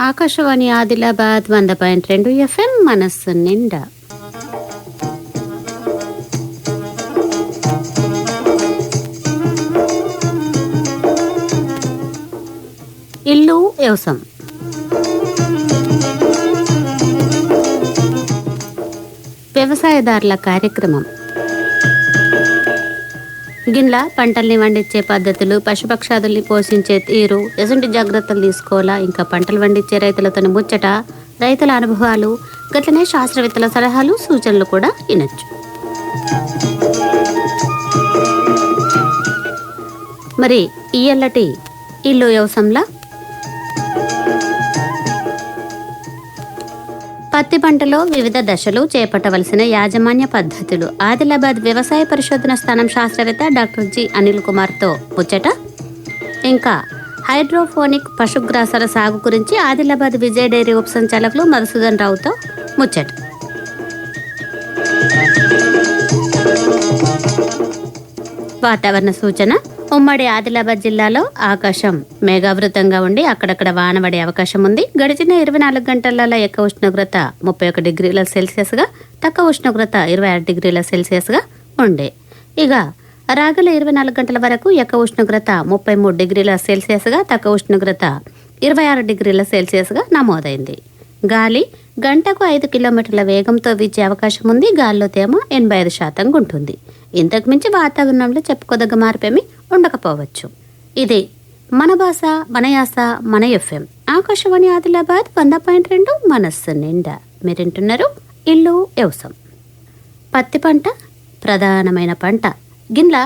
ఆకాశవాణి ఆదిలాబాద్ వంద పాయింట్ రెండు ఎఫ్ఎం మనస్సు నిండా. ఇల్లు వ్యవసాయం. వ్యవసాయదారుల కార్యక్రమం. గిన్లా పంటల్ని వండించే పద్ధతులు పశుపక్షాదుల్ని పోషించే తీరు ఎటువంటి జాగ్రత్తలు తీసుకోవాలా? ఇంకా పంటలు వండించే రైతులతో ముచ్చట రైతుల అనుభవాలు గట్లనే శాస్త్రవేత్తల సలహాలు సూచనలు కూడా వినొచ్చు. మరి ఇయ్యల్లటి ఇల్లు వ్యవసాయంలా పత్తి పంటలో వివిధ దశలు చేపట్టవలసిన యాజమాన్య పద్ధతులు. ఆదిలాబాద్ వ్యవసాయ పరిశోధన స్థానం శాస్త్రవేత్త డాక్టర్ జి అనిల్ కుమార్తో ముచ్చట. ఇంకా హైడ్రోఫోనిక్ పశుగ్రాసాల సాగు గురించి ఆదిలాబాద్ విజయ డైరీ ఉపసంచాలకులు మధుసూదన్ రావుతో ముచ్చట. వాతావరణ సూచన. ఉమ్మడి ఆదిలాబాద్ జిల్లాలో ఆకాశం మేఘావృతంగా ఉండి అక్కడక్కడ వాన పడే అవకాశం ఉంది. గడిచిన ఇరవై నాలుగు గంటలలో ఎక్కువ ఉష్ణోగ్రత ముప్పై ఒక డిగ్రీల సెల్సియస్గా తక్కువ ఉష్ణోగ్రత ఇరవై ఆరు డిగ్రీల సెల్సియస్గా ఉండే. ఇక రాగల ఇరవై నాలుగు గంటల వరకు ఎక్కువ ఉష్ణోగ్రత ముప్పై మూడు డిగ్రీల సెల్సియస్గా తక్కువ ఉష్ణోగ్రత ఇరవై ఆరు డిగ్రీల సెల్సియస్గా నమోదైంది. గాలి గంటకు ఐదు కిలోమీటర్ల వేగంతో వీచే అవకాశం ఉంది. గాల్లో తేమ ఎనభై ఐదు శాతంగా ఉంటుంది ఇంతకుమించి వాతావరణంలో చెప్పుకోదగ్గ మార్పేమి ఉండకపోవచ్చు. ఇది మన భాష మన యాస మన ఎఫ్ఎం. ఆకాశవాణి ఆదిలాబాద్ వంద పాయింట్ రెండు మనస్సు నిండా. మీరింటున్నారు ఇల్లు వ్యవసాయం పత్తి పంట ప్రధానమైన పంట. గిన్ల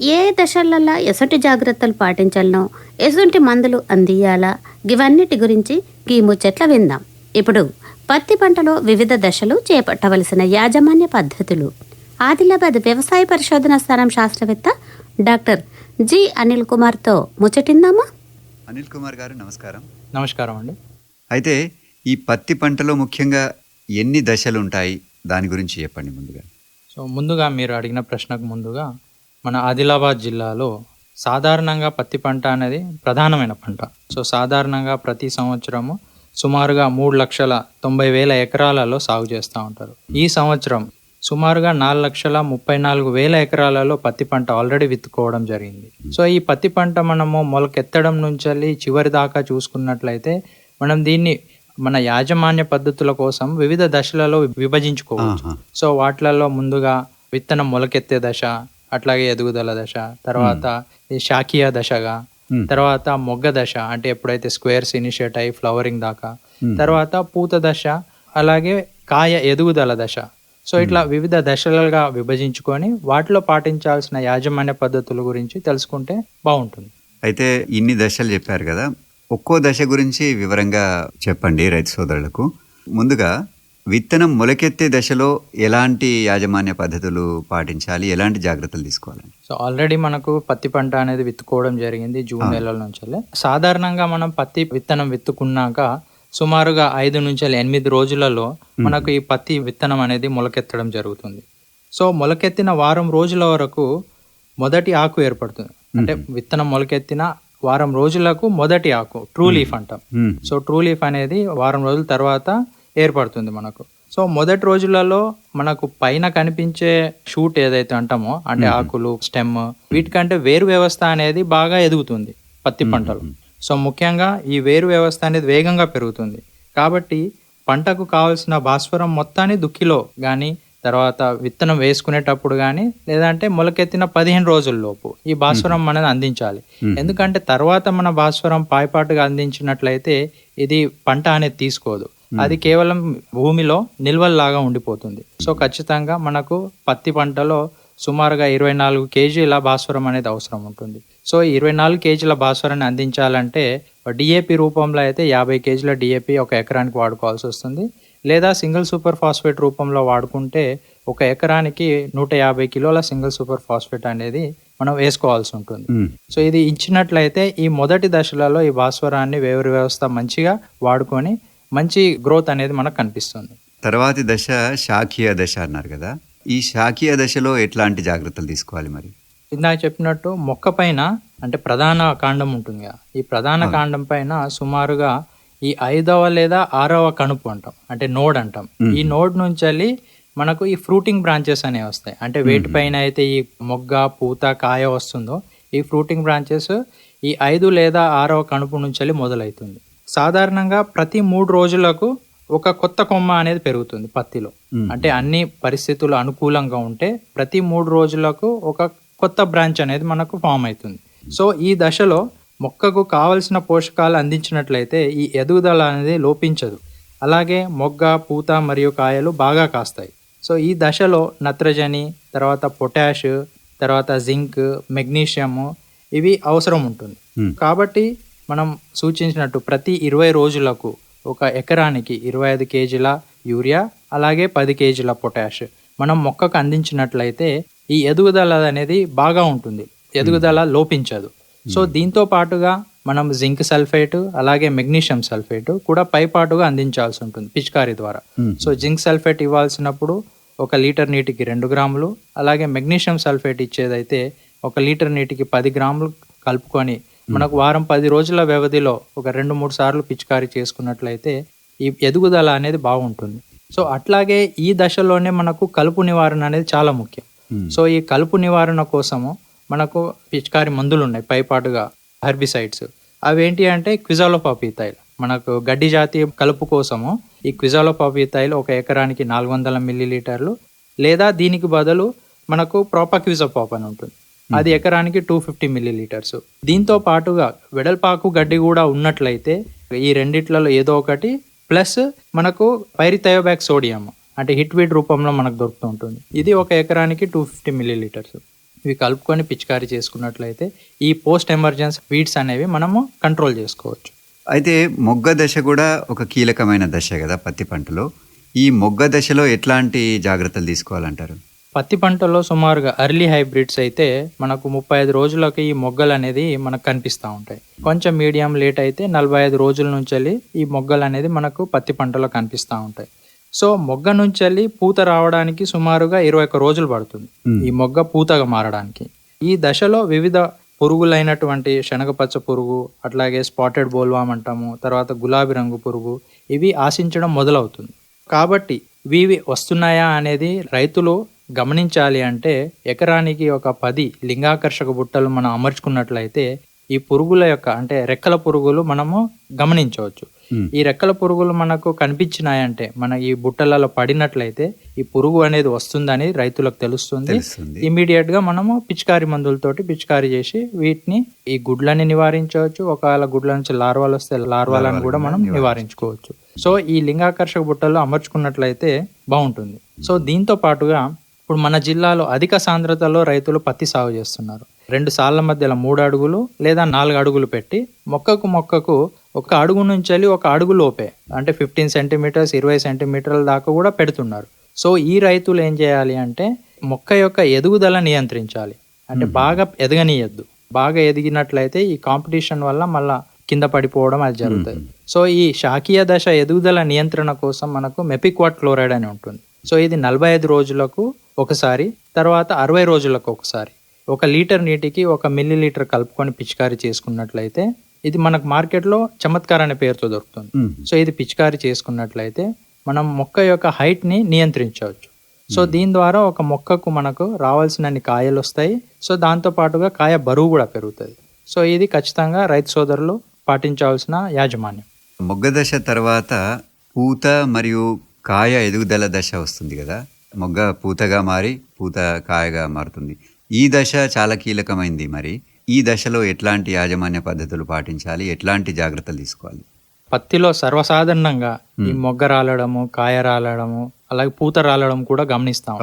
ఏ దశలల్లా ఎసటి జాగ్రత్తలు పాటించాలనో ఎసుంటి మందులు అందియాలా ఇవన్నిటి గురించి గీ ముచ్చట్ల విందాం. ఇప్పుడు పత్తి పంటలో వివిధ దశలు చేపట్టవలసిన యాజమాన్య పద్ధతులు. ఆదిలాబాద్ వ్యవసాయ పరిశోధన స్థానం శాస్త్రవేత్త డాక్టర్ జి అనిల్ కుమార్తో ముచ్చటిందామా? అనిల్ కుమార్ గారు నమస్కారం. నమస్కారం అండి. అయితే ఈ పత్తి పంటలో ముఖ్యంగా ఎన్ని దశలు ఉంటాయి దాని గురించి చెప్పండి ముందుగా. సో ముందుగా మీరు అడిగిన ప్రశ్నకు ముందుగా మన ఆదిలాబాద్ జిల్లాలో సాధారణంగా పత్తి పంట అనేది ప్రధానమైన పంట. సో సాధారణంగా ప్రతి సంవత్సరము సుమారుగా మూడు లక్షల తొంభై వేల ఎకరాలలో సాగు చేస్తూ ఉంటారు. ఈ సంవత్సరం సుమారుగా నాలుగు లక్షల ముప్పై నాలుగు వేల ఎకరాలలో పత్తి పంట ఆల్రెడీ విత్తుకోవడం జరిగింది. సో ఈ పత్తి పంట మనము మొలకెత్తడం నుంచి చివరి దాకా చూసుకున్నట్లయితే మనం దీన్ని మన యాజమాన్య పద్ధతుల కోసం వివిధ దశలలో విభజించుకోవచ్చు. సో వాటిలలో ముందుగా విత్తనం మొలకెత్తే దశ అట్లాగే ఎదుగుదల దశ తర్వాత ఈ శాఖీయ దశగా. తర్వాత మొగ్గ దశ అంటే ఎప్పుడైతే స్క్వేర్స్ ఇనిషియేట్ అయ్యి ఫ్లవరింగ్ దాకా తర్వాత పూత దశ అలాగే కాయ ఎదుగుదల దశ. సో ఇట్లా వివిధ దశలుగా విభజించుకొని వాటిలో పాటించాల్సిన యాజమాన్య పద్ధతుల గురించి తెలుసుకుంటే బాగుంటుంది. అయితే ఇన్ని దశలు చెప్పారు కదా ఒక్కో దశ గురించి వివరంగా చెప్పండి రైతు సోదరులకు. ముందుగా విత్తనం మొలకెత్తే దశలో ఎలాంటి యాజమాన్య పద్ధతులు పాటించాలి ఎలాంటి జాగ్రత్తలు తీసుకోవాలి సో ఆల్రెడీ మనకు పత్తి పంట అనేది విత్తుకోవడం జరిగింది జూన్ నెలల నుంచి. సాధారణంగా మనం పత్తి విత్తనం విత్తుకున్నాక సుమారుగా ఐదు నుంచి ఎనిమిది రోజులలో మనకు ఈ పత్తి విత్తనం అనేది మొలకెత్తడం జరుగుతుంది. సో మొలకెత్తిన వారం రోజుల వరకు మొదటి ఆకు ఏర్పడుతుంది. అంటే విత్తనం మొలకెత్తిన వారం రోజులకు మొదటి ఆకు ట్రూ లీఫ్ అంటాం. సో ట్రూ లీఫ్ అనేది వారం రోజుల తర్వాత ఏర్పడుతుంది మనకు. సో మొదటి రోజులలో మనకు పైన కనిపించే షూట్ ఏదైతే అంటామో అంటే ఆకులు స్టెమ్ వీటికంటే వేరు వ్యవస్థ అనేది బాగా ఎదుగుతుంది పత్తి పంటలు. సో ముఖ్యంగా ఈ వేరు వ్యవస్థ అనేది వేగంగా పెరుగుతుంది. కాబట్టి పంటకు కావాల్సిన భాస్వరం మొత్తాన్ని దుక్కిలో కానీ తర్వాత విత్తనం వేసుకునేటప్పుడు కానీ లేదంటే మొలకెత్తిన పదిహేను రోజుల లోపు ఈ భాస్వరం అనేది అందించాలి. ఎందుకంటే తర్వాత మన భాస్వరం పాయపాటుగా అందించినట్లయితే ఇది పంట అనేది తీసుకోదు. అది కేవలం భూమిలో నిల్వల్లాగా ఉండిపోతుంది. సో ఖచ్చితంగా మనకు పత్తి పంటలో సుమారుగా ఇరవై నాలుగు కేజీల భాస్వరం అనేది అవసరం ఉంటుంది. సో ఇరవై నాలుగు కేజీల భాస్వరాన్ని అందించాలంటే డిఏపి రూపంలో అయితే యాభై కేజీల డిఏపి ఒక ఎకరానికి వాడుకోవాల్సి వస్తుంది. లేదా సింగిల్ సూపర్ ఫాస్ఫేట్ రూపంలో వాడుకుంటే ఒక ఎకరానికి నూట యాభై కిలోల సింగిల్ సూపర్ ఫాస్ఫేట్ అనేది మనం వేసుకోవాల్సి ఉంటుంది. సో ఇది ఇచ్చినట్లయితే ఈ మొదటి దశలలో ఈ భాస్వరాన్ని వేరు వ్యవస్థ మంచిగా వాడుకొని మంచి గ్రోత్ అనేది మనకు కనిపిస్తుంది. తర్వాతి దశ శాఖీయ దశ అన్నారు కదా. ఈ శాఖీయ దశలో ఎట్లాంటి జాగ్రత్తలు తీసుకోవాలి మరి? ఇందాక చెప్పినట్టు మొక్క పైన అంటే ప్రధాన కాండం ఉంటుంది కదా. ఈ ప్రధాన కాండం పైన సుమారుగా ఈ ఐదవ లేదా ఆరవ కణుపు అంటాం. అంటే నోడ్ అంటాం. ఈ నోడ్ నుంచి వెళ్ళి మనకు ఈ ఫ్రూటింగ్ బ్రాంచెస్ అనేవి వస్తాయి. అంటే వేటి పైన అయితే ఈ మొగ్గ పూత కాయ వస్తుందో ఈ ఫ్రూటింగ్ బ్రాంచెస్ ఈ ఐదు లేదా ఆరవ కణుపు నుంచి వెళ్ళి మొదలవుతుంది సాధారణంగా ప్రతి మూడు రోజులకు ఒక కొత్త కొమ్మ అనేది పెరుగుతుంది పత్తిలో. అంటే అన్ని పరిస్థితులు అనుకూలంగా ఉంటే ప్రతి మూడు రోజులకు ఒక కొత్త బ్రాంచ్ అనేది మనకు ఫామ్ అవుతుంది. సో ఈ దశలో మొక్కకు కావలసిన పోషకాలు అందించినట్లయితే ఈ ఎదుగుదల అనేది లోపించదు. అలాగే మొగ్గ పూత మరియు కాయలు బాగా కాస్తాయి. సో ఈ దశలో నత్రజని తర్వాత పొటాష్ తర్వాత జింక్ మెగ్నీషియం ఇవి అవసరం ఉంటుంది. కాబట్టి మనం సూచించినట్టు ప్రతి ఇరవై రోజులకు ఒక ఎకరానికి ఇరవై ఐదు కేజీల యూరియా అలాగే పది కేజీల పొటాష్ మనం మొక్కకు అందించినట్లయితే ఈ ఎదుగుదల అనేది బాగా ఉంటుంది. ఎదుగుదల లోపించదు. సో దీంతో పాటుగా మనం జింక్ సల్ఫేట్ అలాగే మెగ్నీషియం సల్ఫేట్ కూడా పైపాటుగా అందించాల్సి ఉంటుంది పిచికారీ ద్వారా. సో జింక్ సల్ఫేట్ ఇవ్వాల్సినప్పుడు ఒక లీటర్ నీటికి రెండు గ్రాములు అలాగే మెగ్నీషియం సల్ఫేట్ ఇచ్చేదైతే ఒక లీటర్ నీటికి పది గ్రాములు కలుపుకొని మనకు వారం పది రోజుల వ్యవధిలో ఒక రెండు మూడు సార్లు పిచికారీ చేసుకున్నట్లయితే ఈ ఎదుగుదల అనేది బాగుంటుంది. సో అట్లాగే ఈ దశలోనే మనకు కలుపు నివారణ అనేది చాలా ముఖ్యం. సో ఈ కలుపు నివారణ కోసము మనకు పిచికారి మందులు ఉన్నాయి పైపాటుగా హెర్బిసైడ్స్. అవేంటి అంటే క్విజాలోపాపీతైల్ మనకు గడ్డి జాతి కలుపు కోసము ఈ క్విజాలోపాపీతైల్ ఒక ఎకరానికి నాలుగు వందల మిల్లీలీటర్లు లేదా దీనికి బదులు మనకు ప్రోపాక్విజోపాప్ అని ఉంటుంది. అది ఎకరానికి టూ ఫిఫ్టీ మిల్లీలీటర్స్. దీంతో పాటుగా వెడల్పాకు గడ్డి కూడా ఉన్నట్లయితే ఈ రెండిట్లలో ఏదో ఒకటి ప్లస్ మనకు పైరిథయోబ్యాక్ సోడియం. అంటే హిట్వీడ్ రూపంలో మనకు దొరుకుతూ ఉంటుంది. ఇది ఒక ఎకరానికి టూ ఫిఫ్టీ మిల్లీలీటర్స్ ఇవి కలుపుకొని పిచికారీ చేసుకున్నట్లయితే ఈ పోస్ట్ ఎమర్జెన్సీ వీడ్స్ అనేవి మనము కంట్రోల్ చేసుకోవచ్చు. అయితే మొగ్గ దశ కూడా ఒక కీలకమైన దశ కదా పత్తి పంటలో. ఈ మొగ్గ దశలో ఎట్లాంటి జాగ్రత్తలు తీసుకోవాలంటారు? పత్తి పంటలో సుమారుగా ఎర్లీ హైబ్రిడ్స్ అయితే మనకు ముప్పై ఐదు రోజులకి ఈ మొగ్గలు అనేది మనకు కనిపిస్తూ ఉంటాయి. కొంచెం మీడియం లేట్ అయితే నలభై ఐదు రోజుల నుంచి ఈ మొగ్గలు అనేది మనకు పత్తి పంటలో కనిపిస్తూ ఉంటాయి. సో మొగ్గ నుంచి వెళ్ళి పూత రావడానికి సుమారుగా ఇరవై ఒక్క రోజులు పడుతుంది. ఈ మొగ్గ పూతగా మారడానికి. ఈ దశలో వివిధ పురుగులైనటువంటి శనగపచ్చ పురుగు అట్లాగే స్పాటెడ్ బోల్వామ్ అంటాము తర్వాత గులాబీ రంగు పురుగు ఇవి ఆశించడం మొదలవుతుంది. కాబట్టి ఇవి వస్తున్నాయా అనేది రైతులు గమనించాలి అంటే ఎకరానికి ఒక పది లింగాకర్షక బుట్టలు మనం అమర్చుకున్నట్లయితే ఈ పురుగుల యొక్క అంటే రెక్కల పురుగులు మనము గమనించవచ్చు. ఈ రెక్కల పురుగులు మనకు కనిపించినాయంటే మన ఈ బుట్టలలో పడినట్లయితే ఈ పురుగు అనేది వస్తుందని రైతులకు తెలుస్తుంది. ఇమీడియట్గా మనము పిచికారి మందులతోటి పిచికారి చేసి వీటిని ఈ గుడ్లని నివారించవచ్చు. ఒకవేళ గుడ్ల నుంచి లార్వాలు వస్తే లార్వాలను కూడా మనం నివారించుకోవచ్చు. సో ఈ లింగాకర్షక బుట్టలు అమర్చుకున్నట్లయితే బాగుంటుంది. సో దీంతో పాటుగా ఇప్పుడు మన జిల్లాలో అధిక సాంద్రతలో రైతులు పత్తి సాగు చేస్తున్నారు. రెండు సార్ల మధ్యలో మూడు అడుగులు లేదా నాలుగు అడుగులు పెట్టి మొక్కకు మొక్కకు ఒక అడుగు నుంచి ఒక అడుగు లోపే అంటే ఫిఫ్టీన్ సెంటీమీటర్స్ ఇరవై సెంటీమీటర్ల దాకా కూడా పెడుతున్నారు. సో ఈ రైతులు ఏం చేయాలి అంటే మొక్క యొక్క ఎదుగుదల నియంత్రించాలి. అంటే బాగా ఎదగనీయద్దు. బాగా ఎదిగినట్లయితే ఈ కాంపిటీషన్ వల్ల మళ్ళా కింద పడిపోవడం అది జరుగుతుంది. సో ఈ శాఖీయ దశ ఎదుగుదల నియంత్రణ కోసం మనకు మెపిక్వాట్ క్లోరైడ్ అని ఉంటుంది. సో ఇది నలభై ఐదు రోజులకు ఒకసారి తర్వాత అరవై రోజులకు ఒకసారి. ఒక లీటర్ నీటికి ఒక మిల్లీ లీటర్ కలుపుకొని పిచికారీ చేసుకున్నట్లయితే ఇది మనకు మార్కెట్లో చమత్కార్ అనే పేరుతో దొరుకుతుంది. సో ఇది పిచికారీ చేసుకున్నట్లయితే మనం మొక్క యొక్క హైట్ని నియంత్రించవచ్చు. సో దీని ద్వారా ఒక మొక్కకు మనకు రావాల్సినన్ని కాయలు వస్తాయి. సో దాంతో పాటుగా కాయ బరువు కూడా పెరుగుతుంది. సో ఇది ఖచ్చితంగా రైతు సోదరులు పాటించాల్సిన యాజమాన్యం. మొగ్గ దశ తర్వాత పూత మరియు కాయ ఎదుగుదల దశ వస్తుంది కదా. మొగ్గ పూతగా మారి పూత కాయగా మారుతుంది. ఈ దశ చాలా కీలకమైంది మరి. ఈ దశలో ఎట్లాంటి యాజమాన్య పద్ధతులు పాటించాలి? ఎట్లాంటి జాగ్రత్తలు తీసుకోవాలి? పత్తిలో సర్వసాధారణంగా ఈ మొగ్గ రాలడము కాయ రాలడము అలాగే పూత రాలడం కూడా గమనిస్తాం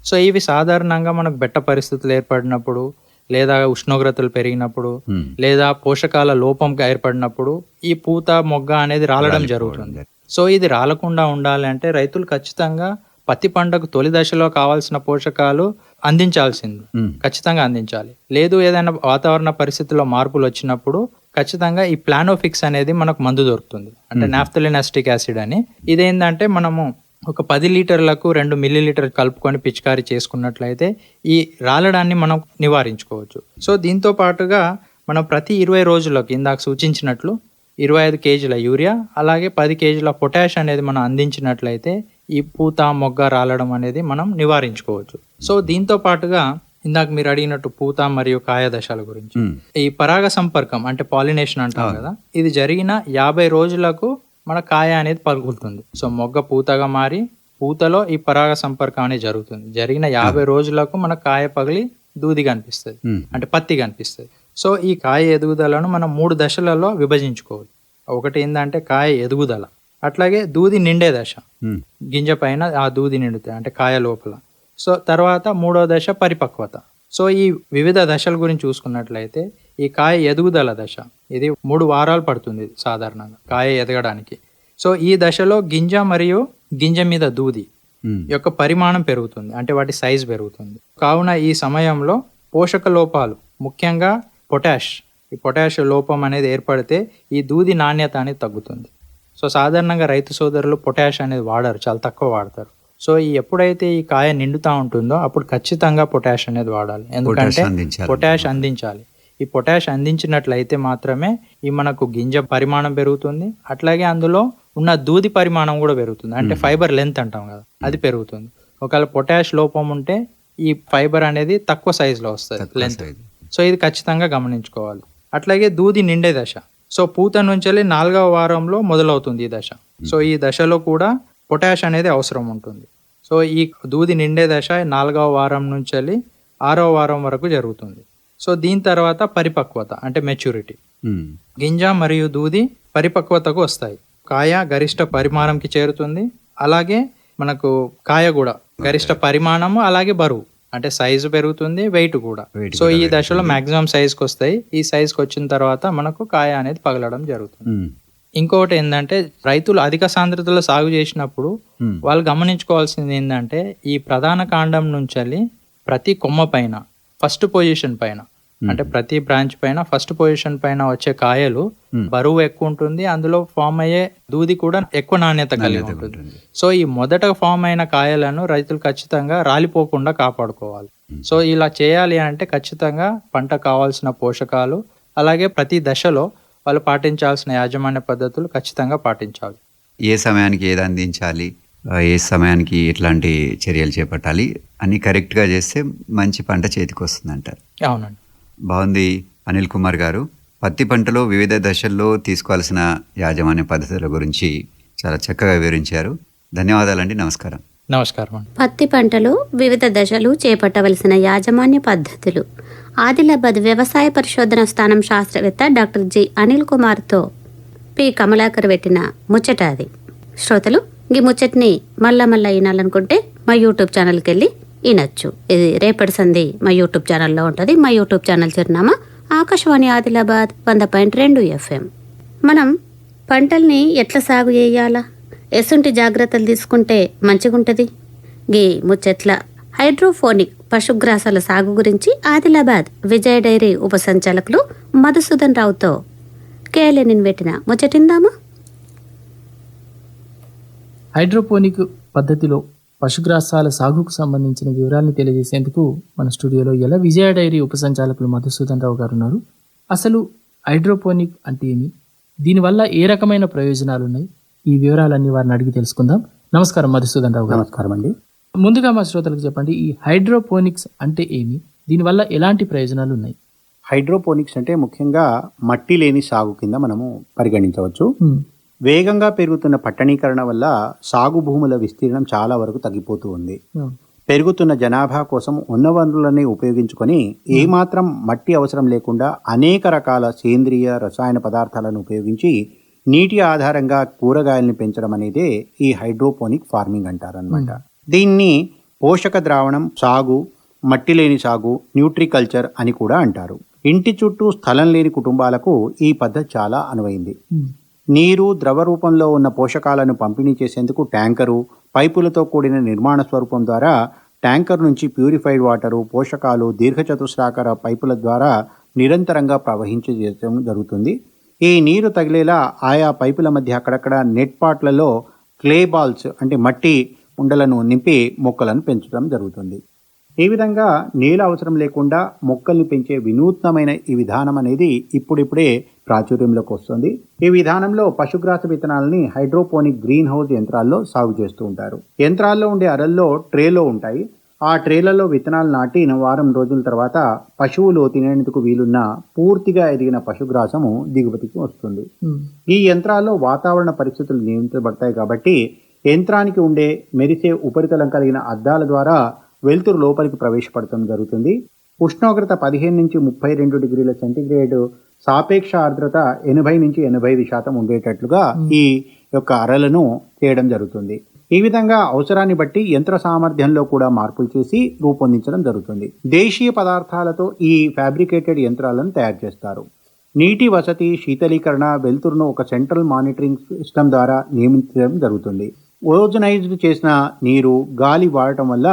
సో ఇవి సాధారణంగా మనకు బెట్ట పరిస్థితులు ఏర్పడినప్పుడు లేదా ఉష్ణోగ్రతలు పెరిగినప్పుడు. లేదా పోషకాల లోపం ఏర్పడినప్పుడు ఈ పూత మొగ్గ అనేది రాలడం జరుగుతుంది. సో ఇది రాలకుండా ఉండాలి అంటే రైతులు ఖచ్చితంగా పత్తి పంటకు తొలి దశలో కావాల్సిన పోషకాలు అందించాల్సింది. ఖచ్చితంగా అందించాలి. లేదు ఏదైనా వాతావరణ పరిస్థితుల్లో మార్పులు వచ్చినప్పుడు ఖచ్చితంగా ఈ ప్లానోఫిక్స్ అనేది మనకు మందు దొరుకుతుంది. అంటే నాఫ్థలిన్ అసిటిక్ యాసిడ్ అని. ఇదేంటంటే మనము ఒక పది లీటర్లకు రెండు మిల్లీ లీటర్ కలుపుకొని పిచికారీ చేసుకున్నట్లయితే ఈ రాలడాన్ని మనం నివారించుకోవచ్చు. సో దీంతో పాటుగా మనం ప్రతి ఇరవై రోజులకు ఇందాక సూచించినట్లు ఇరవై ఐదు కేజీల యూరియా అలాగే పది కేజీల పొటాష్ అనేది మనం అందించినట్లయితే ఈ పూత మొగ్గ రాలడం అనేది మనం నివారించుకోవచ్చు. సో దీంతో పాటుగా ఇందాక మీరు అడిగినట్టు పూత మరియు కాయ దశల గురించి. ఈ పరాగ సంపర్కం అంటే పాలినేషన్ అంటాం కదా ఇది జరిగిన యాభై రోజులకు మన కాయ అనేది పలుకుతుంది సో మొగ్గ పూతగా మారి పూతలో ఈ పరాగ సంపర్కం అనేది జరుగుతుంది. జరిగిన యాభై రోజులకు మన కాయ పగిలి దూది కనిపిస్తుంది. అంటే పత్తి కనిపిస్తుంది. సో ఈ కాయ ఎదుగుదలను మనం మూడు దశలలో విభజించుకోవచ్చు. ఒకటి ఏంటంటే కాయ ఎదుగుదల. అట్లాగే దూది నిండే దశ. గింజ పైన ఆ దూది నిండుతాయి అంటే కాయ లోపల. సో తర్వాత మూడో దశ పరిపక్వత. సో ఈ వివిధ దశల గురించి చూసుకున్నట్లయితే ఈ కాయ ఎదుగుదల దశ. ఇది మూడు వారాలు పడుతుంది సాధారణంగా కాయ ఎదగడానికి. సో ఈ దశలో గింజ మరియు గింజ మీద దూది. యొక్క పరిమాణం పెరుగుతుంది అంటే వాటి సైజ్ పెరుగుతుంది. కావున ఈ సమయంలో పోషక లోపాలు ముఖ్యంగా పొటాష్. ఈ పొటాష్ లోపం అనేది ఏర్పడితే ఈ దూది నాణ్యత అనేది తగ్గుతుంది. సో సాధారణంగా రైతు సోదరులు పొటాష్ అనేది వాడరు చాలా తక్కువ వాడతారు. సో ఈ ఎప్పుడైతే ఈ కాయ నిండుతా ఉంటుందో అప్పుడు ఖచ్చితంగా పొటాష్ అనేది వాడాలి. ఎందుకంటే. పొటాష్ అందించాలి. ఈ పొటాష్ అందించినట్లయితే మాత్రమే ఈ మనకు గింజ పరిమాణం పెరుగుతుంది. అట్లాగే అందులో ఉన్న దూది పరిమాణం కూడా పెరుగుతుంది. అంటే ఫైబర్ లెంత్ అంటాం కదా అది పెరుగుతుంది. ఒకవేళ పొటాష్ లోపం ఉంటే ఈ ఫైబర్ అనేది తక్కువ సైజులో వస్తుంది లెంత్. సో ఇది ఖచ్చితంగా గమనించుకోవాలి. అట్లాగే దూది నిండే దశ. సో పూత నుంచి వెళ్ళి నాలుగవ వారంలో మొదలవుతుంది ఈ దశ. సో ఈ దశలో కూడా పొటాష్ అనేది అవసరం ఉంటుంది. సో ఈ దూది నిండే దశ నాలుగవ వారం నుంచి వెళ్ళి ఆరవ వారం వరకు జరుగుతుంది. సో దీని తర్వాత పరిపక్వత అంటే మెచ్యూరిటీ. గింజ మరియు దూది పరిపక్వతకు వస్తాయి. కాయ గరిష్ట పరిమాణంకి చేరుతుంది. అలాగే మనకు కాయ కూడా గరిష్ట పరిమాణము అలాగే బరువు. అంటే సైజు పెరుగుతుంది వెయిట్ కూడా Weight సో ఈ దశలో మాక్సిమం సైజ్కి వస్తాయి ఈ సైజ్కి వచ్చిన తర్వాత మనకు కాయ అనేది పగలడం జరుగుతుంది మ్మ్. ఇంకొకటి ఏంటంటే రైతులు అధిక సాంద్రతలో సాగు చేసినప్పుడు Hmm. వాళ్ళు గమనించుకోవాల్సింది ఏంటంటే ఈ ప్రధాన కాండం నుంచి ప్రతి కొమ్మ పైన ఫస్ట్ పొజిషన్ పైన అంటే ప్రతి బ్రాంచ్ పైన ఫస్ట్ పొజిషన్ పైన వచ్చే కాయలు బరువు ఎక్కువ ఉంటుంది. అందులో ఫామ్ అయ్యే దూది కూడా ఎక్కువ నాణ్యత కలిగి ఉంటుంది. సో ఈ మొదట ఫామ్ అయిన కాయలను రైతులు ఖచ్చితంగా రాలిపోకుండా కాపాడుకోవాలి. సో ఇలా చేయాలి అంటే ఖచ్చితంగా పంట కావాల్సిన పోషకాలు అలాగే ప్రతి దశలో వాళ్ళు పాటించాల్సిన యాజమాన్య పద్ధతులు ఖచ్చితంగా పాటించాలి. ఏ సమయానికి ఏది అందించాలి? ఏ సమయానికి ఎట్లాంటి చర్యలు చేపట్టాలి? అన్ని కరెక్ట్గా చేస్తే మంచి పంట చేతికి వస్తుంది అంటారు అవునండి. బాగుంది అనిల్ కుమార్ గారు. పత్తి పంటలో వివిధ దశల్లో తీసుకోవాల్సిన యాజమాన్య పద్ధతుల గురించి చాలా చక్కగా వివరించారు. ధన్యవాదాలండి నమస్కారం. నమస్కారం పత్తి పంటలో వివిధ దశలు చేపట్టవలసిన యాజమాన్య పద్ధతులు. ఆదిలాబాద్ వ్యవసాయ పరిశోధన స్థానం శాస్త్రవేత్త డాక్టర్ జి అనిల్ కుమార్తో పి కమలాకర్ పెట్టిన ముచ్చట అది. శ్రోతలు ఈ ముచ్చట్ని మళ్ళా మళ్ళా వినాలనుకుంటే మా యూట్యూబ్ ఛానల్కి వెళ్ళి వినొచ్చు. ఇది రేపటి సంధి మా యూట్యూబ్ ఛానల్లో ఉంటుంది. మా యూట్యూబ్ ఛానల్ చిరునామా ఆకాశవాణి ఆదిలాబాద్ వంద పాయింట్ రెండు ఎఫ్ఎం. మనం పంటల్ని ఎట్లా సాగు చేయాలా? ఎసుంటి జాగ్రత్తలు తీసుకుంటే మంచిగుంటది? గీ ముచ్చట్ల. హైడ్రోఫోనిక్ పశుగ్రాసాల సాగు గురించి ఆదిలాబాద్ విజయ డైరీ ఉపసంచాలకులు మధుసూదన్ రావుతో కేఎల్ఎన్ పెట్టిన ముచ్చటిందామా? హైడ్రోపోనిక్ పద్ధతిలో పశుగ్రాసాల సాగుకు సంబంధించిన వివరాలను తెలియజేసేందుకు మన స్టూడియోలో ఎలా విజయ డైరీ ఉపసంచాలకులు మధుసూదన్ రావు గారు ఉన్నారు అసలు హైడ్రోపోనిక్ అంటే ఏమి? దీనివల్ల ఏ రకమైన ప్రయోజనాలు ఉన్నాయి ఈ వివరాలన్నీ వారిని అడిగి తెలుసుకుందాం. నమస్కారం మధుసూదన్ రావు గారు. నమస్కారం అండి. ముందుగా మా శ్రోతలకు చెప్పండి ఈ హైడ్రోపోనిక్స్ అంటే ఏమి? దీనివల్ల ఎలాంటి ప్రయోజనాలు ఉన్నాయి హైడ్రోపోనిక్స్ అంటే ముఖ్యంగా మట్టి లేని సాగు కింద మనము పరిగణించవచ్చు. వేగంగా పెరుగుతున్న పట్టణీకరణ వల్ల సాగు భూముల విస్తీర్ణం చాలా వరకు తగ్గిపోతూ ఉంది. ఉమ్, పెరుగుతున్న జనాభా కోసం ఉన్న వనరులని ఉపయోగించుకొని ఏమాత్రం మట్టి అవసరం లేకుండా అనేక రకాల సేంద్రియ రసాయన పదార్థాలను ఉపయోగించి నీటి ఆధారంగా కూరగాయల్ని పెంచడం అనేదే ఈ హైడ్రోపోనిక్ ఫార్మింగ్ అంటారనమాట దీన్ని పోషక ద్రావణం సాగు మట్టి లేని సాగు న్యూట్రికల్చర్ అని కూడా అంటారు. ఇంటి చుట్టూ స్థలం లేని కుటుంబాలకు ఈ పద్ధతి చాలా అనువైంది. నీరు ద్రవ రూపంలో ఉన్న పోషకాలను పంపిణీ చేసేందుకు ట్యాంకరు పైపులతో కూడిన నిర్మాణ స్వరూపం ద్వారా ట్యాంకర్ నుంచి ప్యూరిఫైడ్ వాటరు పోషకాలు దీర్ఘచతుస్రాకార పైపుల ద్వారా నిరంతరంగా ప్రవహించడం జరుగుతుంది. ఈ నీరు తగిలేలా ఆయా పైపుల మధ్య అక్కడక్కడ నెట్ పాట్లలో క్లే బాల్స్ అంటే మట్టి ఉండలను నింపి మొక్కలను పెంచడం జరుగుతుంది. ఈ విధంగా నీళ్ళ అవసరం లేకుండా మొక్కల్ని పెంచే వినూత్నమైన ఈ విధానం అనేది ఇప్పుడిప్పుడే ప్రాచుర్యంలోకి వస్తుంది. ఈ విధానంలో పశుగ్రాస విత్తనాలని హైడ్రోపోనిక్ గ్రీన్ హౌస్ యంత్రాల్లో సాగు చేస్తూ ఉంటారు. యంత్రాల్లో ఉండే అరల్లో ట్రేలో ఉంటాయి. ఆ ట్రేలలో విత్తనాలు నాటిన వారం రోజుల తర్వాత పశువులు తినేందుకు వీలున్న పూర్తిగా ఎదిగిన పశుగ్రాసము దిగుబడికి వస్తుంది. ఈ యంత్రాల్లో వాతావరణ పరిస్థితులు నియంత్రించబడతాయి కాబట్టి యంత్రానికి ఉండే మెరిసే ఉపరితలం కలిగిన అద్దాల ద్వారా వెలుతురు లోపలికి ప్రవేశపడటం జరుగుతుంది. ఉష్ణోగ్రత పదిహేను నుంచి ముప్పై రెండు డిగ్రీల సెంటీగ్రేడ్ సాపేక్ష ఆర్ద్రత ఎనభై నుంచి ఎనభై ఐదు శాతం ఉండేటట్లుగా ఈ యొక్క అరలను చేయడం జరుగుతుంది. ఈ విధంగా అవసరాన్ని బట్టి యంత్ర సామర్థ్యంలో కూడా మార్పులు చేసి రూపొందించడం జరుగుతుంది. దేశీయ పదార్థాలతో ఈ ఫ్యాబ్రికేటెడ్ యంత్రాలను తయారు చేస్తారు. నీటి వసతి శీతలీకరణ వెలుతురును ఒక సెంట్రల్ మానిటరింగ్ సిస్టమ్ ద్వారా నియమించడం జరుగుతుంది. ఓజనైజ్డ్ చేసిన నీరు గాలి వాడటం వల్ల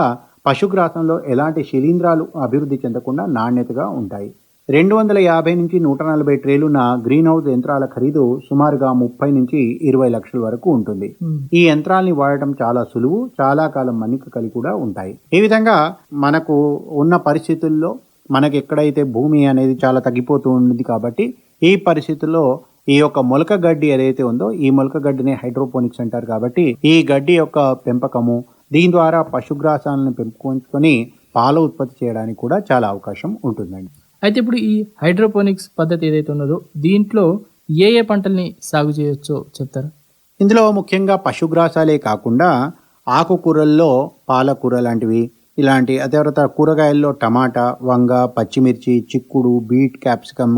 పశుగ్రాసంలో ఎలాంటి శిలీంధ్రాలు అభివృద్ధి చెందకుండా నాణ్యతగా ఉంటాయి. రెండు వందల యాభై నుంచి నూట నలభై ట్రేలున్న గ్రీన్ హౌస్ యంత్రాల ఖరీదు సుమారుగా ముప్పై నుంచి ఇరవై లక్షల వరకు ఉంటుంది. ఉమ్, ఈ యంత్రాల్ని వాడటం చాలా సులువు చాలా కాలం మన్నిక కలిగి కూడా ఉంటాయి. ఈ విధంగా మనకు ఉన్న పరిస్థితుల్లో మనకి ఎక్కడైతే భూమి అనేది చాలా తగ్గిపోతూ ఉంది కాబట్టి ఈ పరిస్థితుల్లో ఈ యొక్క మొలక గడ్డి ఏదైతే ఉందో ఈ మొలక గడ్డిని హైడ్రోపోనిక్స్ అంటారు కాబట్టి ఈ గడ్డి యొక్క పెంపకము దీని ద్వారా పశుగ్రాసాలను పెంపుకొని పాల ఉత్పత్తి చేయడానికి కూడా చాలా అవకాశం ఉంటుందండి. అయితే ఇప్పుడు ఈ హైడ్రోపోనిక్స్ పద్ధతి ఏదైతే ఉన్నదో దీంట్లో ఏ ఏ పంటల్ని సాగు చేయొచ్చో చెప్తారా? ఇందులో ముఖ్యంగా పశుగ్రాసాలే కాకుండా ఆకుకూరల్లో పాలకూర లాంటివి ఇలాంటి అదే తర్వాత కూరగాయల్లో టమాటా వంగ పచ్చిమిర్చి చిక్కుడు బీట్ క్యాప్సికమ్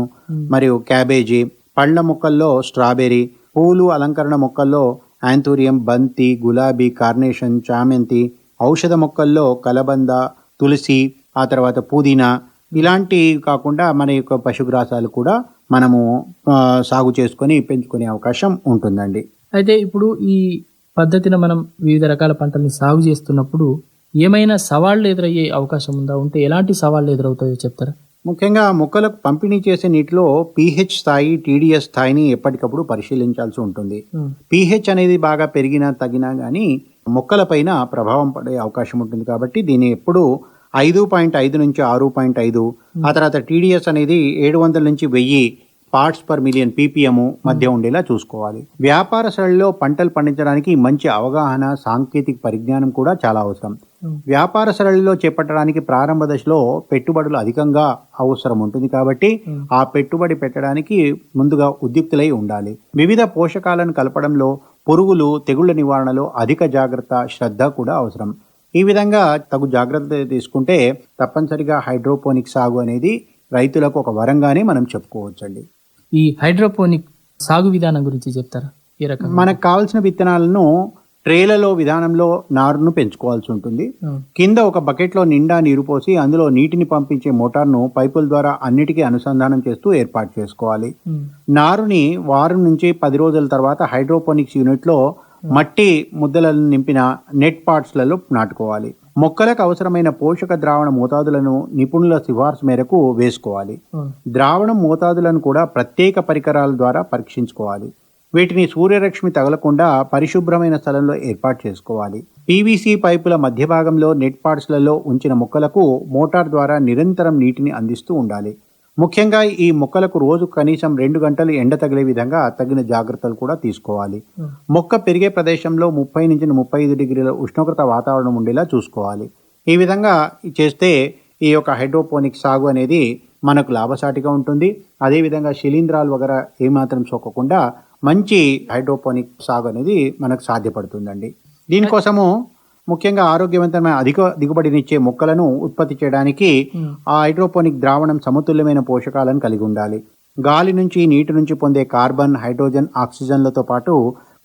మరియు క్యాబేజీ పండ్ల మొక్కల్లో స్ట్రాబెర్రీ పూలు అలంకరణ మొక్కల్లో యాంథూరియం బంతి గులాబీ కార్నేషన్ చామంతి ఔషధ మొక్కల్లో కలబంద తులసి ఆ తర్వాత పుదీనా ఇలాంటివి కాకుండా మన యొక్క పశుగ్రాసాలు కూడా మనము సాగు చేసుకొని పెంచుకునే అవకాశం ఉంటుందండి. అయితే ఇప్పుడు ఈ పద్ధతిని మనం వివిధ రకాల పంటల్ని సాగు చేస్తున్నప్పుడు ఏమైనా సవాళ్ళు ఎదురయ్యే అవకాశం ఉందా? ఉంటే ఎలాంటి సవాళ్ళు ఎదురవుతాయో చెప్తారా? ముఖ్యంగా మొక్కలకు పంపిణీ చేసే నీటిలో పీహెచ్ స్థాయి టీడీఎస్ స్థాయిని ఎప్పటికప్పుడు పరిశీలించాల్సి ఉంటుంది. పీహెచ్ అనేది బాగా పెరిగినా తగ్గినా కానీ మొక్కలపైన ప్రభావం పడే అవకాశం ఉంటుంది కాబట్టి దీన్ని ఎప్పుడు ఐదు పాయింట్ ఐదు నుంచి ఆరు పాయింట్ ఐదు. ఆ తర్వాత టీడీఎస్ అనేది ఏడు వందల నుంచి వెయ్యి పార్ట్స్ పర్ మిలియన్ పీపీఎం మధ్య ఉండేలా చూసుకోవాలి. వ్యాపార స్థలంలో పంటలు పండించడానికి మంచి అవగాహన సాంకేతిక పరిజ్ఞానం కూడా చాలా అవసరం. ఉమ్, వ్యాపార సరళిలో చేపట్టడానికి ప్రారంభ దశలో పెట్టుబడులు అధికంగా అవసరం ఉంటుంది కాబట్టి ఆ పెట్టుబడి పెట్టడానికి ముందుగా ఉద్యుక్తులై ఉండాలి. వివిధ పోషకాలను కలపడంలో పురుగులు తెగుళ్ళ నివారణలో అధిక జాగ్రత్త శ్రద్ధ కూడా అవసరం. ఈ విధంగా తగు జాగ్రత్త తీసుకుంటే తప్పనిసరిగా హైడ్రోపోనిక్ సాగు అనేది రైతులకు ఒక వరంగానే మనం చెప్పుకోవచ్చండి. ఈ హైడ్రోపోనిక్ సాగు విధానం గురించి చెప్తారా? ఏ రకంగా? మనకు కావాల్సిన విత్తనాలను ట్రేలలో విధానంలో నారును పెంచుకోవాల్సి ఉంటుంది. కింద ఒక బకెట్లో నిండా నీరు పోసి అందులో నీటిని పంపించే మోటార్ను పైపుల ద్వారా అన్నిటికీ అనుసంధానం చేస్తూ ఏర్పాటు చేసుకోవాలి. నారుని వారం నుంచి పది రోజుల తర్వాత హైడ్రోపోనిక్స్ యూనిట్లో మట్టి ముద్దలను నింపిన నెట్ పాట్స్లలో నాటుకోవాలి. మొక్కలకు అవసరమైన పోషక ద్రావణ మోతాదులను నిపుణుల సిఫార్సు మేరకు వేసుకోవాలి. ద్రావణం మోతాదులను కూడా ప్రత్యేక పరికరాల ద్వారా పరీక్షించుకోవాలి. వీటిని సూర్యరశ్మి తగలకుండా పరిశుభ్రమైన స్థలంలో ఏర్పాటు చేసుకోవాలి. పీవీసీ పైపుల మధ్య భాగంలో నెట్ పార్ట్స్లలో ఉంచిన మొక్కలకు మోటార్ ద్వారా నిరంతరం నీటిని అందిస్తూ ఉండాలి. ముఖ్యంగా ఈ మొక్కలకు రోజు కనీసం రెండు గంటలు ఎండ తగిలే విధంగా తగిన జాగ్రత్తలు కూడా తీసుకోవాలి. మొక్క పెరిగే ప్రదేశంలో ముప్పై నుంచి ముప్పై ఐదు డిగ్రీల ఉష్ణోగ్రత వాతావరణం ఉండేలా చూసుకోవాలి. ఈ విధంగా చేస్తే ఈ యొక్క హైడ్రోపోనిక్ సాగు అనేది మనకు లాభసాటిగా ఉంటుంది. అదేవిధంగా శిలీంధ్రాలు వగర ఏమాత్రం సోకకుండా మంచి హైడ్రోపోనిక్ సాగు అనేది మనకు సాధ్యపడుతుందండి. దీనికోసము ముఖ్యంగా ఆరోగ్యవంతమైన అధిక దిగుబడినిచ్చే మొక్కలను ఉత్పత్తి చేయడానికి ఆ హైడ్రోపోనిక్ ద్రావణం సమతుల్యమైన పోషకాలను కలిగి ఉండాలి. గాలి నుంచి నీటి నుంచి పొందే కార్బన్ హైడ్రోజన్ ఆక్సిజన్లతో పాటు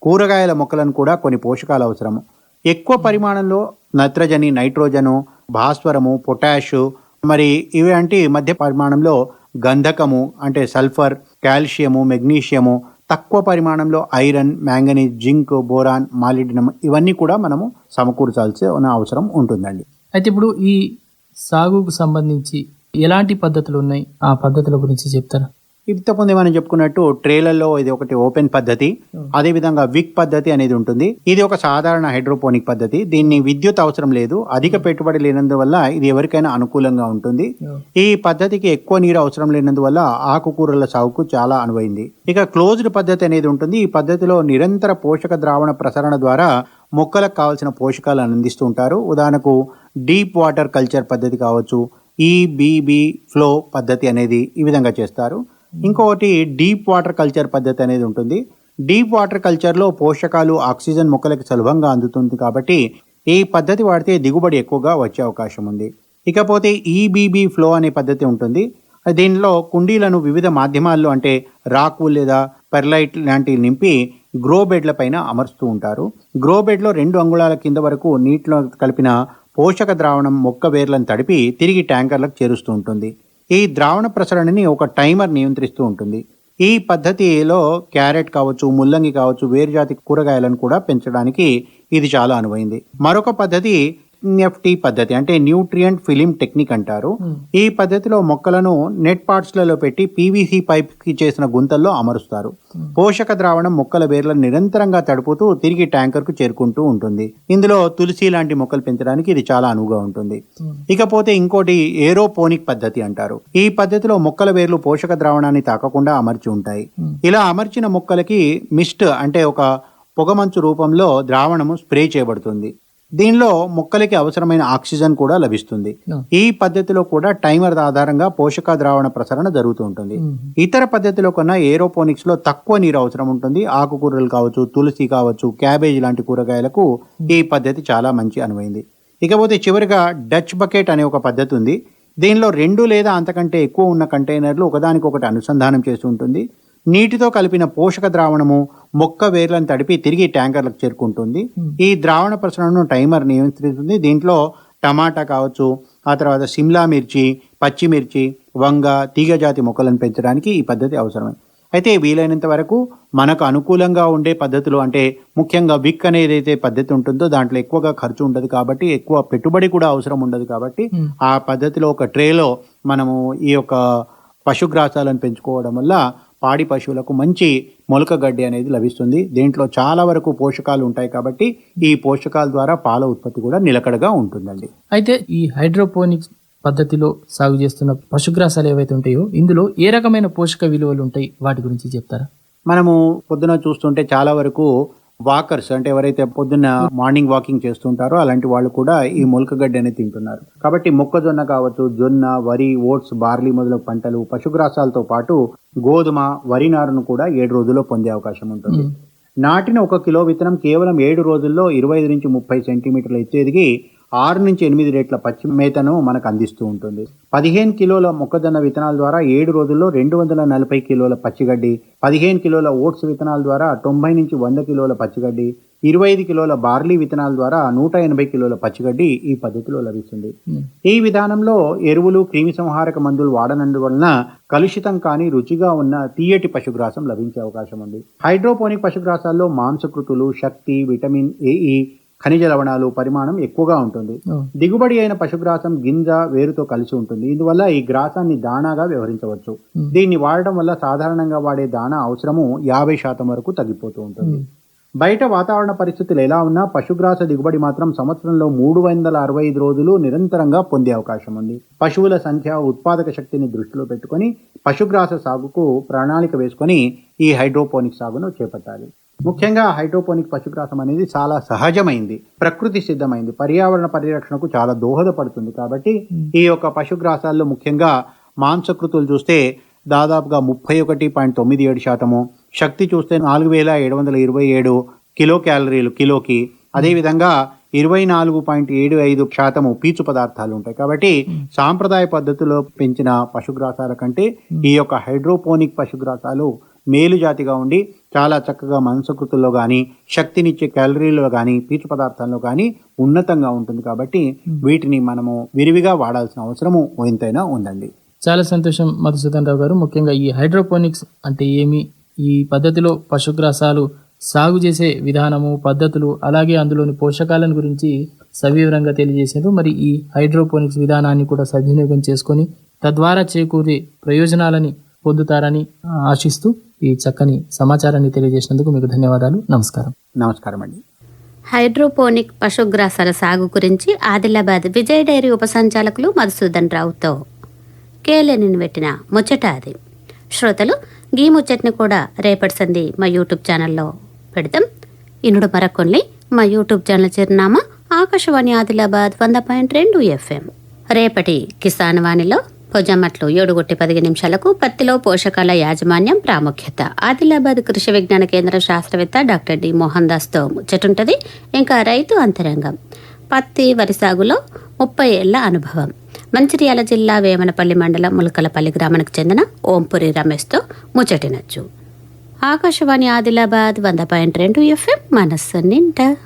కూరగాయల మొక్కలను కూడా కొన్ని పోషకాలు అవసరము. ఎక్కువ పరిమాణంలో నత్రజని నైట్రోజను భాస్వరము పొటాషు మరి ఇవి అంటే మధ్య పరిమాణంలో గంధకము అంటే సల్ఫర్ కాల్షియము మెగ్నీషియము తక్కువ పరిమాణంలో iron manganese zinc boron molybdenum ఇవన్నీ కూడా మనము సమకూర్చాల్సిన అవసరం ఉంటుందండి. అయితే ఇప్పుడు ఈ సాగుకు సంబంధించి ఎలాంటి పద్ధతులు ఉన్నాయి? ఆ పద్ధతుల గురించి చెప్తారా? ఇంతకుముందు మనం చెప్పుకున్నట్టు ట్రేలలో ఇది ఒకటి ఓపెన్ పద్ధతి అదే విధంగా విక్ పద్ధతి అనేది ఉంటుంది. ఇది ఒక సాధారణ హైడ్రోపోనిక్ పద్ధతి. దీన్ని విద్యుత్ అవసరం లేదు. అధిక పెట్టుబడి లేనందువల్ల ఇది ఎవరికైనా అనుకూలంగా ఉంటుంది. ఈ పద్ధతికి ఎక్కువ నీరు అవసరం లేనందువల్ల ఆకుకూరల సాగుకు చాలా అనువైంది. ఇక క్లోజ్డ్ పద్ధతి అనేది ఉంటుంది. ఈ పద్ధతిలో నిరంతర పోషక ద్రావణ ప్రసరణ ద్వారా మొక్కలకు కావాల్సిన పోషకాలను అందిస్తూ ఉంటారు. ఉదాహరణకు డీప్ వాటర్ కల్చర్ పద్ధతి కావచ్చు ఈబీబీ ఫ్లో పద్ధతి అనేది ఈ విధంగా చేస్తారు. Hmm. ఇంకొకటి డీప్ వాటర్ కల్చర్ పద్ధతి అనేది ఉంటుంది. డీప్ వాటర్ కల్చర్లో పోషకాలు ఆక్సిజన్ మొక్కలకు సులభంగా అందుతుంది కాబట్టి ఈ పద్ధతి వాడితే దిగుబడి ఎక్కువగా వచ్చే అవకాశం ఉంది. ఇకపోతే ఈబీబీ ఫ్లో అనే పద్ధతి ఉంటుంది. దీనిలో కుండీలను వివిధ మాధ్యమాల్లో అంటే రాకు లేదా పెర్లైట్ లాంటివి నింపి గ్రో బెడ్ల పైన అమరుస్తూ ఉంటారు. గ్రో బెడ్లో రెండు అంగుళాల కింద వరకు నీటిలో కలిపిన పోషక ద్రావణం మొక్క వేర్లను తడిపి తిరిగి ట్యాంకర్లకు చేరుస్తూ ఉంటుంది. ఈ ద్రావణ ప్రసరణని ఒక టైమర్ నియంత్రిస్తూ ఉంటుంది. ఈ పద్ధతిలో క్యారెట్ కావచ్చు ముల్లంగి కావచ్చు వేరుజాతి కూరగాయలను కూడా పెంచడానికి ఇది చాలా అనువైంది. మరొక పద్ధతి ఎన్ఎఫ్టి పద్ధతి అంటే న్యూట్రియంట్ ఫిలిం టెక్నిక్ అంటారు. ఈ పద్ధతిలో మొక్కలను నెట్ పార్ట్స్లలో పెట్టి పీవీసీ పైప్కి చేసిన గుంతల్లో అమరుస్తారు. పోషక ద్రావణం మొక్కల వేర్లను నిరంతరంగా తడుపుతూ తిరిగి ట్యాంకర్కు చేరుకుంటూ ఉంటుంది. ఇందులో తులసి లాంటి మొక్కలు పెంచడానికి ఇది చాలా అనువుగా ఉంటుంది. ఇకపోతే ఇంకోటి ఏరోపోనిక్ పద్ధతి అంటారు. ఈ పద్ధతిలో మొక్కల వేర్లు పోషక ద్రావణాన్ని తాకకుండా అమర్చి ఉంటాయి. ఇలా అమర్చిన మొక్కలకి మిస్ట్ అంటే ఒక పొగమంచు రూపంలో ద్రావణము స్ప్రే చేయబడుతుంది. దీనిలో మొక్కలకి అవసరమైన ఆక్సిజన్ కూడా లభిస్తుంది. ఈ పద్ధతిలో కూడా టైమర్ ఆధారంగా పోషక ద్రావణ ప్రసరణ జరుగుతూ ఉంటుంది. ఇతర పద్ధతిలో కన్నా ఏరోపోనిక్స్లో తక్కువ నీరు అవసరం ఉంటుంది. ఆకుకూరలు కావచ్చు తులసి కావచ్చు క్యాబేజ్ లాంటి కూరగాయలకు ఈ పద్ధతి చాలా మంచి అనువైంది. ఇకపోతే చివరిగా డచ్ బకెట్ అనే ఒక పద్ధతి ఉంది. దీనిలో రెండు లేదా అంతకంటే ఎక్కువ ఉన్న కంటైనర్లు ఒకదానికొకటి అనుసంధానం చేసి ఉంటుంది. నీటితో కలిపిన పోషక ద్రావణము మొక్క వేర్లను తడిపి తిరిగి ట్యాంకర్లకు చేరుకుంటుంది. ఈ ద్రావణ ప్రసరణను టైమర్ నియంత్రిస్తుంది. దీంట్లో టమాటా కావచ్చు ఆ తర్వాత సిమ్లా మిర్చి పచ్చిమిర్చి వంగ తీగజాతి మొక్కలను పెంచడానికి ఈ పద్ధతి అవసరమే అయితే వీలైనంత వరకు మనకు అనుకూలంగా ఉండే పద్ధతులు అంటే ముఖ్యంగా విక్ అనేది అయితే పద్ధతి ఉంటుందో దాంట్లో ఎక్కువగా ఖర్చు ఉండదు కాబట్టి ఎక్కువ పెట్టుబడి కూడా అవసరం ఉండదు కాబట్టి ఆ పద్ధతిలో ఒక ట్రేలో మనము ఈ యొక్క పశుగ్రాసాలను పెంచుకోవడం వల్ల పాడి పశువులకు మంచి మొలక గడ్డి అనేది లభిస్తుంది. దీంట్లో చాలా వరకు పోషకాలు ఉంటాయి కాబట్టి ఈ పోషకాల ద్వారా పాల ఉత్పత్తి కూడా నిలకడగా ఉంటుందండి. అయితే ఈ హైడ్రోపోనిక్స్ పద్ధతిలో సాగు చేస్తున్న పశుగ్రాసాలు ఏవైతే ఉంటాయో ఇందులో ఏ రకమైన పోషక విలువలు ఉంటాయి? వాటి గురించి చెప్తారా? మనము పొద్దున చూస్తుంటే చాలా వరకు వాకర్స్ అంటే ఎవరైతే పొద్దున్న మార్నింగ్ వాకింగ్ చేస్తుంటారో అలాంటి వాళ్ళు కూడా ఈ మొలకగడ్డి అనేది తింటున్నారు. కాబట్టి మొక్కజొన్న కావచ్చు జొన్న వరి ఓట్స్ బార్లీ మొదలగు పంటలు పశుగ్రాసాలతో పాటు గోధుమ వరి నారును కూడా ఏడు రోజుల్లో పొందే అవకాశం ఉంటుంది. నాటిన ఒక కిలో విత్తనం కేవలం ఏడు రోజుల్లో ఇరవై ఐదు నుంచి ముప్పై సెంటీమీటర్ల ఎత్తు ఎదిగి ఆరు నుంచి ఎనిమిది రేట్ల పచ్చి మేతను మనకు అందిస్తూ ఉంటుంది. పదిహేను కిలోల మొక్కజొన్న విత్తనాల ద్వారా ఏడు రోజుల్లో రెండు వందల నలభై కిలోల పచ్చిగడ్డి పదిహేను కిలోల ఓట్స్ విత్తనాల ద్వారా తొంభై నుంచి వంద కిలోల పచ్చిగడ్డి ఇరవై ఐదు కిలోల బార్లీ విత్తనాల ద్వారా నూట ఎనభై కిలోల పచ్చిగడ్డి ఈ పద్ధతిలో లభిస్తుంది. ఈ విధానంలో ఎరువులు క్రిమి సంహారక మందులు వాడనందువలన కలుషితం కాని రుచిగా ఉన్న తీయటి పశుగ్రాసం లభించే అవకాశం ఉంది. హైడ్రోపోనిక్ పశుగ్రాసాల్లో మాంసకృతులు శక్తి విటమిన్ ఏఈ ఖనిజ లవణాలు పరిమాణం ఎక్కువగా ఉంటుంది. దిగుబడి అయిన పశుగ్రాసం గింజ వేరుతో కలిసి ఉంటుంది. ఇందువల్ల ఈ గ్రాసాన్ని దానాగా వ్యవహరించవచ్చు. దీన్ని వాడటం వల్ల సాధారణంగా వాడే దానా అవసరము యాభై శాతం వరకు తగ్గిపోతూ ఉంటుంది. బయట వాతావరణ పరిస్థితులు ఎలా ఉన్నా పశుగ్రాస దిగుబడి మాత్రం సంవత్సరంలో మూడు వందల అరవై ఐదు రోజులు నిరంతరంగా పొందే అవకాశం ఉంది. పశువుల సంఖ్య ఉత్పాదక శక్తిని దృష్టిలో పెట్టుకొని పశుగ్రాస సాగుకు ప్రణాళిక వేసుకొని ఈ హైడ్రోపోనిక్ సాగును చేపట్టాలి. ముఖ్యంగా హైడ్రోపోనిక్ పశుగ్రాసం అనేది చాలా సహజమైంది. ప్రకృతి సిద్ధమైంది. పర్యావరణ పరిరక్షణకు చాలా దోహదపడుతుంది కాబట్టి ఈ యొక్క పశుగ్రాసాల్లో ముఖ్యంగా మాంసకృతులు చూస్తే దాదాపుగా ముప్పై ఒకటి పాయింట్ తొమ్మిది ఏడు శాతము శక్తి చూస్తే నాలుగు వేల ఏడు వందల ఇరవై ఏడు కిలో క్యాలరీలు కిలోకి అదేవిధంగా ఇరవై నాలుగు పాయింట్ ఏడు ఐదు శాతము పీచు పదార్థాలు ఉంటాయి. కాబట్టి సాంప్రదాయ పద్ధతిలో పెంచిన పశుగ్రాసాల కంటే ఈ యొక్క హైడ్రోపోనిక్ పశుగ్రాసాలు మేలు జాతిగా ఉండి చాలా చక్కగా మాంసకృతుల్లో కానీ శక్తినిచ్చే క్యాలరీలో కానీ పీచు పదార్థాల్లో కానీ ఉన్నతంగా ఉంటుంది కాబట్టి వీటిని మనము విరివిగా వాడాల్సిన అవసరము ఎంతైనా ఉందండి. చాలా సంతోషం మధుసూదన్ రావు గారు. ముఖ్యంగా ఈ హైడ్రోపోనిక్స్ అంటే ఏమి? ఈ పద్ధతిలో పశుగ్రాసాలు సాగు చేసే విధానము పద్ధతులు అలాగే అందులోని పోషకాలను గురించి సవివరంగా తెలియజేశారు. మరి ఈ హైడ్రోపోనిక్స్ విధానాన్ని కూడా సద్వినియోగం చేసుకొని తద్వారా చేకూరే ప్రయోజనాలని పొందుతారని ఆశిస్తూ ఈ చక్కని సమాచారాన్ని తెలియజేసినందుకు మీకు ధన్యవాదాలు. నమస్కారం. నమస్కారం అండి. హైడ్రోపోనిక్ పశుగ్రాసాల సాగు గురించి ఆదిలాబాద్ విజయ్ డైరీ ఉప సంచాలకులు మధుసూదన్ రావుతో కేలేనిని పెట్టిన ముచ్చట అది. శ్రోతలు గీ ముచ్చట్ని కూడా రేపటి సంది మా యూట్యూబ్ ఛానల్లో పెడతాం ఇనుడు మరొకొన్ని మా యూట్యూబ్ ఛానల్ చిరునామా ఆకాశవాణి ఆదిలాబాద్ వంద పాయింట్ రెండు ఎఫ్ఎం. రేపటి కిసాన్ వాణిలో పొజమ్మట్లు ఏడుగొట్టి పదిహేను నిమిషాలకు పత్తిలో పోషకాల యాజమాన్యం ప్రాముఖ్యత. ఆదిలాబాద్ కృషి విజ్ఞాన కేంద్ర శాస్త్రవేత్త డాక్టర్ డి. మోహన్ దాస్తో ముచ్చటుంటది. ఇంకా రైతు అంతరంగం. పత్తి వరి సాగులో ముప్పై ఏళ్ళ అనుభవం. మంచిర్యాల జిల్లా వేమనపల్లి మండలం ములకలపల్లి గ్రామానికి చెందిన ఓంపురి రమేష్తో ముచ్చటినచ్చు. ఆకాశవాణి ఆదిలాబాద్ వంద పాయింట్ రెండు ఎఫ్ఎం మనస్సు నింట